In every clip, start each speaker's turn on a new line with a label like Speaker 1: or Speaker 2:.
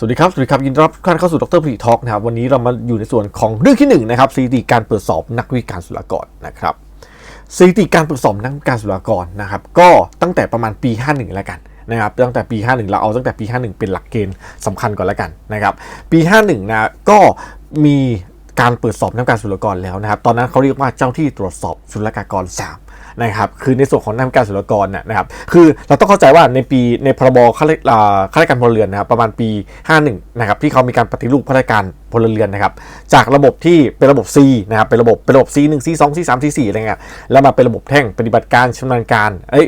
Speaker 1: สวัสดีครับ สวัสดีครับ ยินดีต้อนรับทุกท่านเข้าสู่ดรผลิทอกนะครับ วันนี้เรามาอยู่ในส่วนของเรื่องที่หนึ่งนะครับสถิติการเปิดสอบนักวิการศุลกกรนะครับสถิติการเปิดสอบนักวิการศุลกกรนะครับ ก็ตั้งแต่ประมาณปี 51 แล้วกันนะครับ ตั้งแต่ปี 51 เราเอาตั้งแต่ปี 51 เป็นหลักเกณฑ์สำคัญก่อนแล้วกันนะครับ ปี 51 นะ ก็มีการเปิดสอบนักวิการศุลกกรแล้วนะครับ ตอนนั้นเขาเรียกว่าเจ้าที่ตรวจสอบศุลกากร 3 นะครับคือในส่วนของนำการศุลกากรน่ะนะครับคือเราต้องเข้าใจว่าในปีในพรบข้าราชอ่ารการพลเรือนนะครับประมาณปี 51นะครับที่เขามีการปฏิรูปข้าราชการพลเรือนนะครับจากระบบที่เป็นระบบ C นะครับเป็นระบบเป็นระบบ C 1 C 2 C 3 C 4อะไรเงี้ยแล้วมาเป็นระบบแท่งปฏิบัติการชำนาญการเอ้ย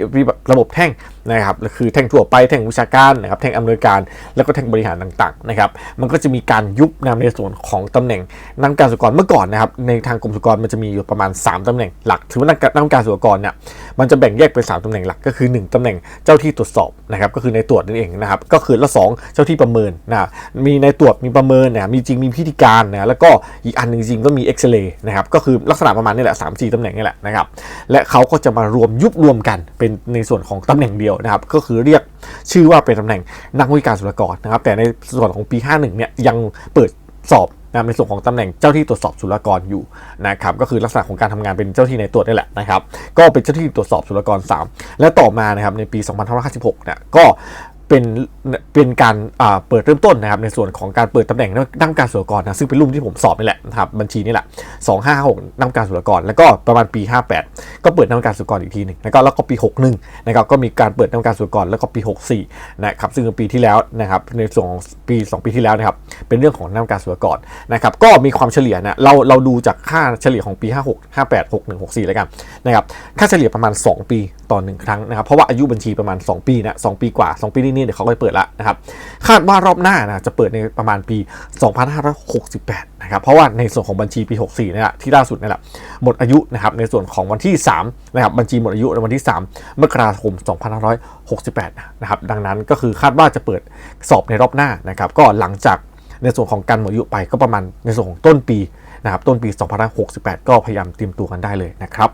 Speaker 1: ระบบแท่งนะครับคือแท่งทั่วไปแท่งวิชาการนะครับแท่งอำนวยการแล้วก็แท่งบริหารต่างๆนะครับมันก็จะมีการยุบนำในส่วนของตำแหน่งนักการศุลกากรเมื่อก่อนนะครับในทางกรมศุลกากรมันจะมีอยู่ประมาณ 3ตำแหน่งหลัก ถือว่านักการศุลกกรเนี่ยมันจะแบ่งแยกเป็น3ตำแหน่งหลักก็คือ 1ตำแหน่งเจ้าที่ตรวจสอบนะครับก็คือในตรวจนั่นเองนะครับก็คือละสองเจ้าที่ประเมินนะมีในตรวจมีประเมินนะมีจริงมีพิธีการนะแล้วก็อีกอันหนึ่งจริงก็มีเอ็กซเรย์นะครับก็คือลักษณะประมาณนี้แหละสามสี่ตำแหน่งนี่แหละนะครับและเขาก็จะมารวมยุบรวมกันเป็นในส่วนของตำแหน่งเดียวนะครับก็คือเรียกชื่อว่าเป็นตำแหน่งนักวิการศุลกากรนะครับแต่ในส่วนของปี 51เนี่ยยังเปิดสอบ นะในส่วนของตำแหน่งเจ้าที่ตรวจสอบศุลกากรอยู่นะครับก็คือลักษณะของการทำงานเป็นเจ้าที่ในตรวจนี่แหละนะครับก็เป็นเจ้าที่ตรวจสอบศุลกากร 3 และต่อมานะครับในปี 2556เนี่ยก็ เป็นเป็นการเปิดเริ่มต้นนะครับในส่วนของการเปิดตำแหน่งนักการศุลกรนะซึ่งเป็นรุ่นที่ผมสอบนี่แหละนะครับบัญชีนี่แหละ256นักการศุลกร แล้วก็ประมาณปี 58 ก็เปิดนักการศุลกรอีกทีหนึ่งนะครับแล้วก็ปี 61นะครับก็มีการเปิดนักการศุลกรแล้วก็ปี 64นะครับซึ่งเป็นปีที่แล้วนะครับในส่วนของปี 2 ปีที่แล้วนะครับเป็นเรื่องของนักการศุลกากรนะครับก็มีความเฉลี่ยนะเราเราดูจากค่าเฉลี่ยของปี 56 58 61 64แล้วกันนะครับค่าเฉลี่ยประมาณ 2 ปี ต่อหนึ่งครั้งนะครับเพราะว่าอายุบัญชีประมาณ 2 ปีนะ2ปีกว่า 2 ปีนี่เดี๋ยวเขาก็ไปเปิดละนะครับคาดว่ารอบหน้านะจะเปิดในประมาณปี 2568 นะครับเพราะว่าในส่วนของบัญชีปี 64นี่แหละที่ล่าสุดนี่แหละหมดอายุนะครับในส่วนของวันที่3นะครับบัญชีหมดอายุในวันที่ 3 มกราคม 2568 นะครับดังนั้นก็คือคาดว่าจะเปิดสอบในรอบหน้านะครับก็หลังจากในส่วนของการหมดอายุไปก็ประมาณในส่วนของต้นปีนะครับต้นปี 2568 ก็พยายามเตรียมตัวกันได้เลยนะครับ